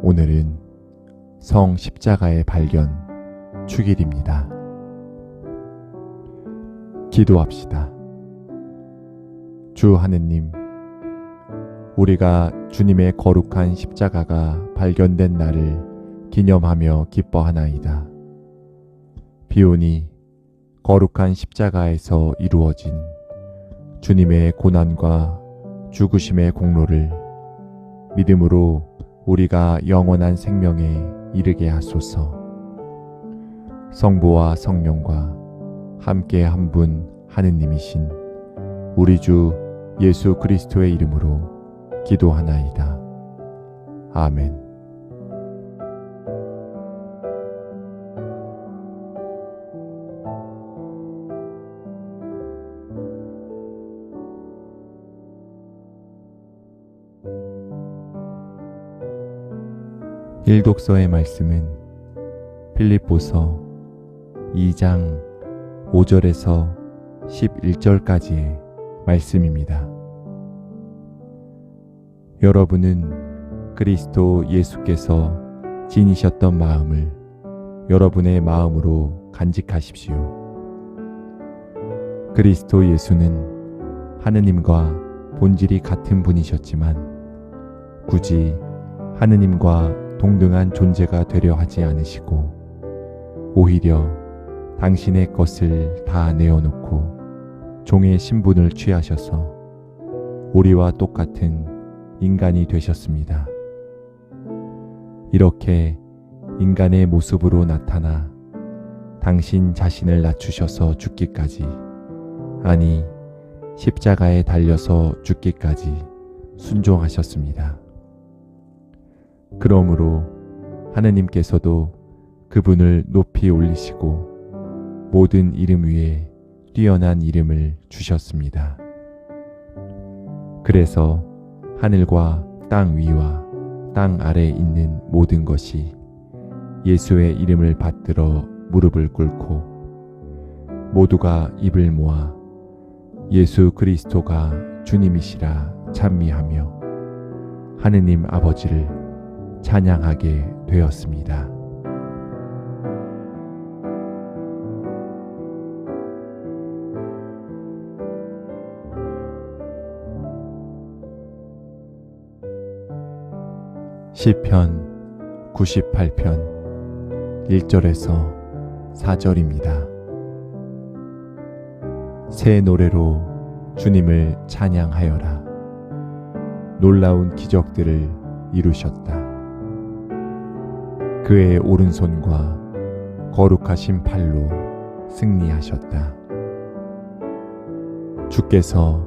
오늘은 성 십자가의 발견 축일입니다. 기도합시다. 주 하느님, 우리가 주님의 거룩한 십자가가 발견된 날을 기념하며 기뻐하나이다. 비오니 거룩한 십자가에서 이루어진 주님의 고난과 죽으심의 공로를 믿음으로 우리가 영원한 생명에 이르게 하소서. 성부와 성령과 함께 한 분 하느님이신 우리 주 예수 그리스도의 이름으로 기도하나이다. 아멘. 일독서의 말씀은 필립보서 2장 5절에서 11절까지의 말씀입니다. 여러분은 그리스도 예수께서 지니셨던 마음을 여러분의 마음으로 간직하십시오. 그리스도 예수는 하느님과 본질이 같은 분이셨지만 굳이 하느님과 동등한 존재가 되려 하지 않으시고 오히려 당신의 것을 다 내어놓고 종의 신분을 취하셔서 우리와 똑같은 인간이 되셨습니다. 이렇게 인간의 모습으로 나타나 당신 자신을 낮추셔서 죽기까지, 아니, 십자가에 달려서 죽기까지 순종하셨습니다. 그러므로 하느님께서도 그분을 높이 올리시고 모든 이름 위에 뛰어난 이름을 주셨습니다. 그래서 하늘과 땅 위와 땅 아래에 있는 모든 것이 예수의 이름을 받들어 무릎을 꿇고 모두가 입을 모아 예수 그리스도가 주님이시라 찬미하며 하느님 아버지를 찬양하게 되었습니다. 시편 98편 1절에서 4절입니다. 새 노래로 주님을 찬양하여라. 놀라운 기적들을 이루셨다. 그의 오른손과 거룩하신 팔로 승리하셨다. 주께서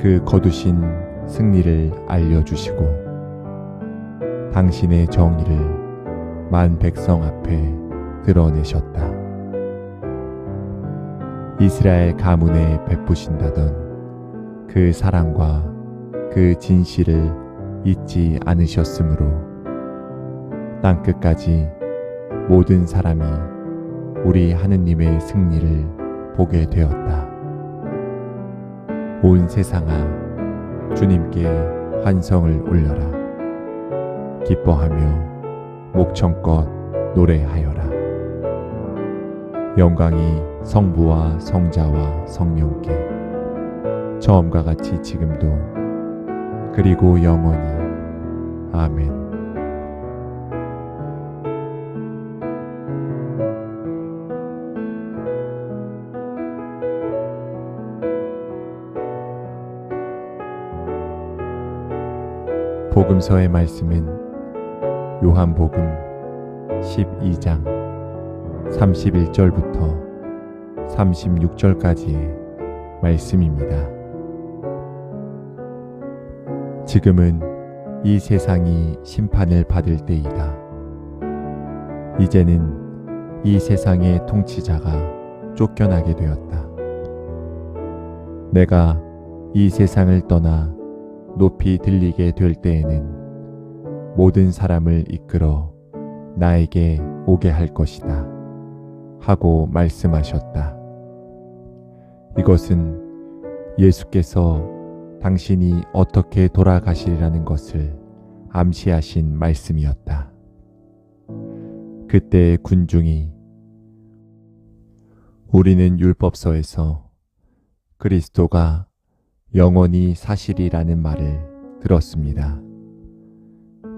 그 거두신 승리를 알려주시고 당신의 정의를 만 백성 앞에 드러내셨다. 이스라엘 가문에 베푸신다던 그 사랑과 그 진실을 잊지 않으셨으므로 땅 끝까지 모든 사람이 우리 하느님의 승리를 보게 되었다. 온 세상아 주님께 환성을 올려라. 기뻐하며 목청껏 노래하여라. 영광이 성부와 성자와 성령께 처음과 같이 지금도 그리고 영원히 아멘. 복음서의 말씀은 요한복음 12장 31절부터 36절까지의 말씀입니다. 지금은 이 세상이 심판을 받을 때이다. 이제는 이 세상의 통치자가 쫓겨나게 되었다. 내가 이 세상을 떠나 높이 들리게 될 때에는 모든 사람을 이끌어 나에게 오게 할 것이다. 하고 말씀하셨다. 이것은 예수께서 당신이 어떻게 돌아가시리라는 것을 암시하신 말씀이었다. 그때 군중이 우리는 율법서에서 그리스도가 영원히 사실이라는 말을 들었습니다.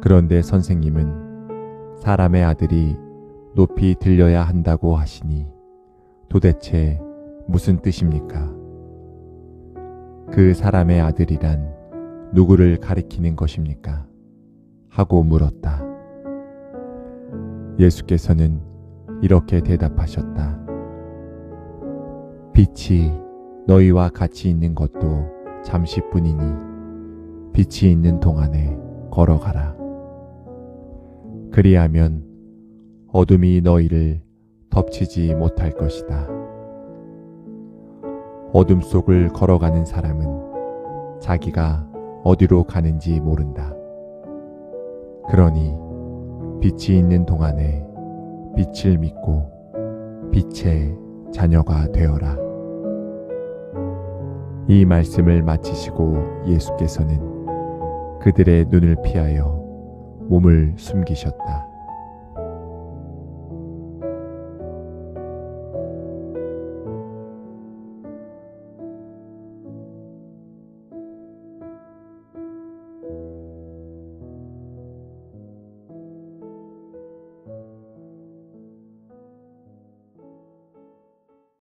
그런데 선생님은 사람의 아들이 높이 들려야 한다고 하시니 도대체 무슨 뜻입니까? 그 사람의 아들이란 누구를 가리키는 것입니까? 하고 물었다. 예수께서는 이렇게 대답하셨다. 빛이 너희와 같이 있는 것도 잠시뿐이니 빛이 있는 동안에 걸어가라. 그리하면 어둠이 너희를 덮치지 못할 것이다. 어둠 속을 걸어가는 사람은 자기가 어디로 가는지 모른다. 그러니 빛이 있는 동안에 빛을 믿고 빛의 자녀가 되어라. 이 말씀을 마치시고 예수께서는 그들의 눈을 피하여 몸을 숨기셨다.